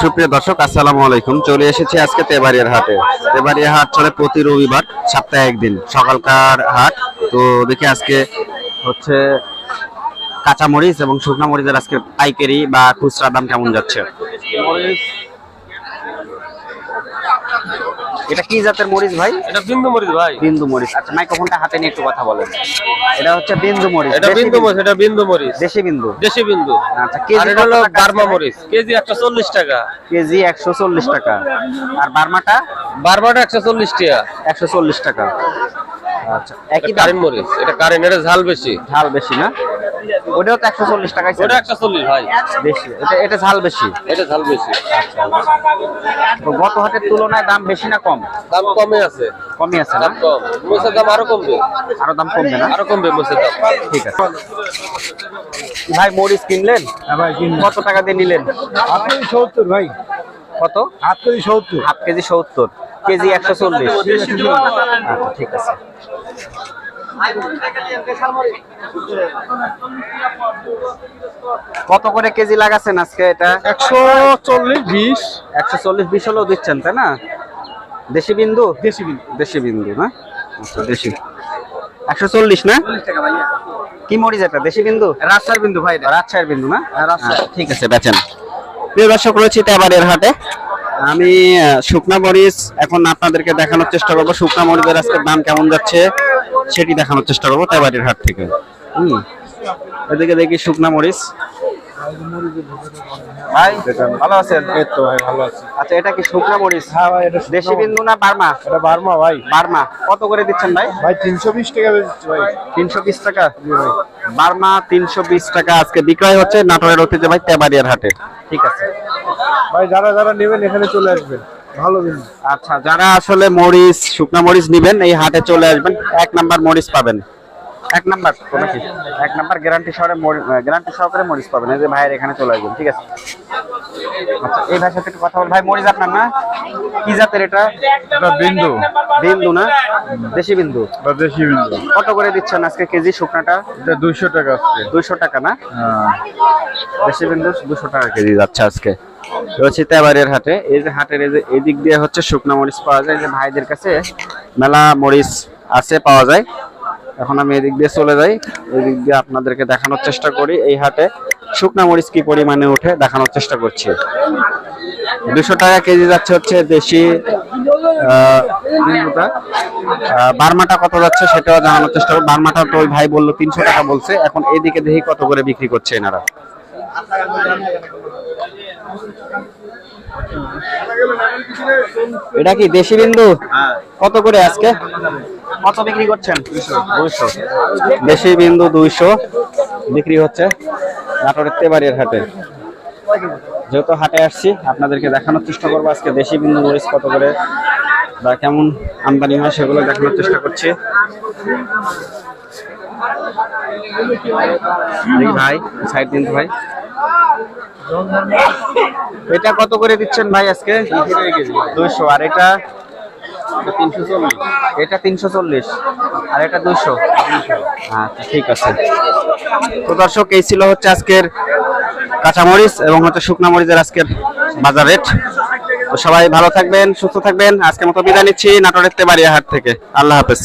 সুপ্রিয় দর্শক, আসসালামু আলাইকুম। চলে এসেছি আজকে তেবাড়িয়ার হাটে। তেবাড়িয়া হাট চলে প্রতি রবিবার, সপ্তাহে একদিন, সকালকার হাট। তো দেখি আজকে হচ্ছে কাঁচামরিচ এবং শুকনা মরিচের আজকে পাইকারি বা খুচরা দাম কেমন যাচ্ছে? এটা কি জাতের মরিচ ভাই? এটা বিন্দু মরিচ ভাই। বিন্দু মরিচ। আচ্ছা মাইক্রোফোনটা হাতে নিয়ে একটু কথা বলেন। এটা হচ্ছে বিন্দু মরিচ এটা বিন্দু মরিচ এটা বিন্দু মরিচ। দেশি বিন্দু? দেশি বিন্দু। আচ্ছা কেজি এটা হলো বার্মা মরিচ। কেজি একশো চল্লিশ টাকা। কেজি একশো চল্লিশ টাকা। আর বার্মাটা? বার্মাটা একশো চল্লিশ টাকা। একশো চল্লিশ টাকা। আচ্ছা একই দাম কারেন্ট মরিচ। এটা কারেন্ট এটা ঝাল বেশি। ঝাল বেশি না? ওটাও তো একশো চল্লিশ টাকায় ওটা একশো চল্লিশ ভাই। বেশি। এটা এটা ঝাল বেশি। এটা ঝাল বেশি। তো গত হাটের তুলনায় দাম বেশি না কম? দাম কমে আছে। কমই আছে দাম কম। দাম আরও কমবে। আরও দাম কমবে না? আরও কমবে মরিচের দাম। ঠিক আছে। ভাই মরিচ কিনলেন? কত টাকা দিয়ে নিলেন? কেজি সত্তর ভাই। কত? হাফ কেজি সত্তর। হাফ কেজি সত্তর। কেজি একশো চল্লিশ। আচ্ছা ঠিক আছে। কত করে কেজি লাগাচ্ছেন আজকে এটা? একশো চল্লিশ বিশ। একশো চল্লিশ বিশ হলেও দিচ্ছেন তাই না? দেশি বিন্দু? দেশি বিন্দু। দেশি বিন্দু না? আচ্ছা দেশি। একশো চল্লিশ না? কি মরিচ এটা দেশি বিন্দু? রাস্তার বিন্দু ভাই রাজশাহীর বিন্দু না? রাজশাহী। আচ্ছা, ঠিক আছে বেচেন। প্রিয় দর্শক রয়েছি তেবারের হাটে। আমি শুকনা মরিচ এখন আপনাদেরকে দেখানোর চেষ্টা করব। শুকনা মরিচের আজকে দাম কেমন যাচ্ছে? সেটি দেখানোর চেষ্টা করব তেবারের হাট থেকে। হুম। এদিকে দেখি শুকনা মরিচ। ভাই ভালো আছেন? এই তো ভাই ভালো আছে। আচ্ছা এটা কি শুকনা মরিচ? হ্যাঁ ভাই এটা দেশি বিন্দু না বার্মা? এটা বার্মা ভাই। বার্মা। কত করে দিচ্ছেন ভাই? ভাই তিনশো বিশ টাকা বেচছি ভাই। টাকা? জি ভাই। বার্মা তিনশো বিশ টাকা আজকে বিক্রয় হচ্ছে। নাটোরের ঐতিহ্য ভাই তেবাড়িয়ার হাটে। ঠিক আছে। ভাই যারা যারা নেবেন এখানে চলে আসবেন। ভালো আচ্ছা যারা আসলে মরিচ শুকনা মরিচ নিবেন এই হাটে চলে আসবেন এক নাম্বার মরিচ পাবেন। এক নাম্বার? তো নাকি এক নাম্বার গ্যারান্টি সহকারে গ্যারান্টি সহকারে মরিচ পাবেন। এই যে ভাইয়ের এখানে চলে আসবেন ঠিক আছে? আচ্ছা এই ভাইয়ের সাথে একটু কথা বল। ভাই মরিচ আপনার না? কি জাতের এটা? এটা বিন্দু। বিন্দু না? দেশি বিন্দু? এটা দেশি বিন্দু। কত করে দিচ্ছেন আজকে কেজি শুকনাটা? এটা দুইশো টাকা আসছে দুইশো টাকা না? হ্যাঁ। দেশি বিন্দু দুশো টাকা কেজি যাচ্ছে আজকে। রয়েছে তেবারের হাটে। এই যে হাটের এই যে এদিক দিয়ে হচ্ছে শুকনা মরিচ পাওয়া যায়। যে ভাইদের কাছে মেলা মরিচ আছে, পাওয়া যায়। এখন আমি এদিক দিয়ে চলে যাই। এদিক দিয়ে আপনাদেরকে দেখানোর চেষ্টা করি এই হাটে শুকনা মরিচ কি পরিমাণে ওঠে দেখানোর চেষ্টা করছি। দুশো টাকা কেজি যাচ্ছে হচ্ছে দেশি বার্মাটা কত যাচ্ছে সেটাও জানানোর চেষ্টা করব। বার্মাটা তো ওই ভাই বলল তিনশো টাকা বলছে। এখন এদিকে দেখি কত করে বিক্রি করছে এনারা। এটা কি দেশি বিন্দু? কত করে আজকে? কত বিক্রি করছেন? দুইশো। দেশি বিন্দু দুইশো বিক্রি হচ্ছে নাটোরের তেবাড়ির হাটে। যেহেতু হাটে আসছি আপনাদেরকে দেখানোর চেষ্টা করব আজকে দেশি বিন্দু মরিচ কত করে বা কেমন আমদানি হয় সেগুলো দেখানোর চেষ্টা করছি। ভাই সাইড দিন ভাই। এটা কত করে দিচ্ছেন ভাই আজকে? দুইশো। আর এটা? তিনশো চল্লিশ এটা তিনশো চল্লিশ। আর এটা দুইশো। আচ্ছা ঠিক আছে। তো ছিল হচ্ছে আজকের কাঁচামরিচ এবং হচ্ছে মরিচের আজকের বাজার রেট। সবাই ভালো থাকবেন, সুস্থ থাকবেন। আজকের মতো বিদায় নিচ্ছি, নাটোরের তেবাড়িয়া থেকে। আল্লাহ হাফেজ।